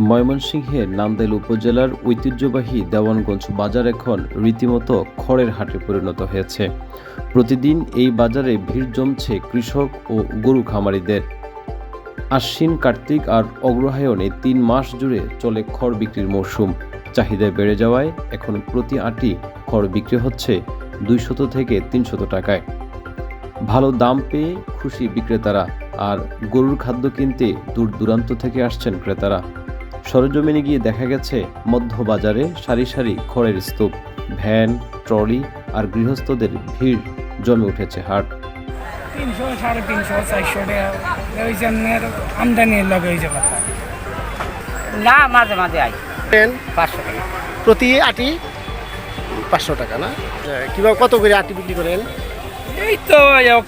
ময়মনসিংহের নান্দাইল উপজেলার ঐতিহ্যবাহী দেওয়ানগঞ্জ বাজার এখন রীতিমতো খড়ের হাটে পরিণত হয়েছে। প্রতিদিন এই বাজারে ভিড় জমছে কৃষক ও গরু খামারিদের। আশ্বিন, কার্তিক আর অগ্রহায়ণে তিন মাস জুড়ে চলে খড় বিক্রির মৌসুম চাহিদা বেড়ে যাওয়ায় এখন প্রতি আটি খড় বিক্রি হচ্ছে দুইশত থেকে তিনশত টাকায়। ভালো দাম পেয়ে খুশি বিক্রেতারা আর গরুর খাদ্য কিনতে দূর দূরান্ত থেকে আসছেন ক্রেতারা। সরজমিনে গিয়ে দেখা গেছে মধ্যবাজারে সারি সারি খড়ের স্তূপ ভ্যান ট্রলি আর গৃহস্থদের ভিড় জমে উঠেছে হাট। তিনশো সাড়ে তিনশো চারশো টাকা। ওই জন্যের আমদানির লগে হয়েছে কথা। না মাঝে মাঝে আই পেন পাঁচশো টাকা। প্রতি আটি? পাঁচশো টাকা না? কীভাবে কত করে আটি বিক্রি করেন? এই তো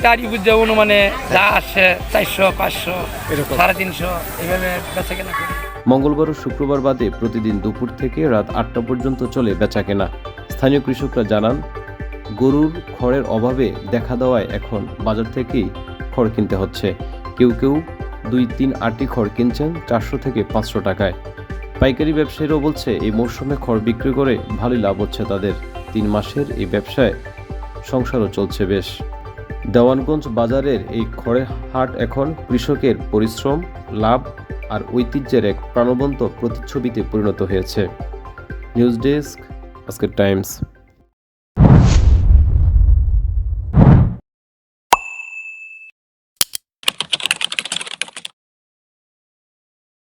গাড়ি বুঝছে অনুমানে যা আসে চারশো পাঁচশো এরকম। সাড়ে তিনশো এইভাবে বেচা কেনা করি। মঙ্গলবার ও শুক্রবার বাদে প্রতিদিন দুপুর থেকে রাত আটটা পর্যন্ত চলে বেচাকেনা। স্থানীয় কৃষকরা জানান, গরুর খড়ের অভাবে দেখা দেওয়ায় এখন বাজার থেকেই খড় কিনতে হচ্ছে। কেউ কেউ দুই তিন আটটি খড় কিনছেন চারশো থেকে পাঁচশো টাকায়। পাইকারি ব্যবসায়ীরাও বলছে, এই মরশুমে খড় বিক্রি করে ভালোই লাভ হচ্ছে তাদের। তিন মাসের এই ব্যবসায় সংসারও চলছে বেশ। দেওয়ানগঞ্জ বাজারের এই খড়ের হাট এখন কৃষকের পরিশ্রম, লাভ আর ঐতিহ্যের এক প্রাণবন্ত প্রতিচ্ছবিতে পরিণত হয়েছে। নিউজ ডেস্ক আজকের টাইমস।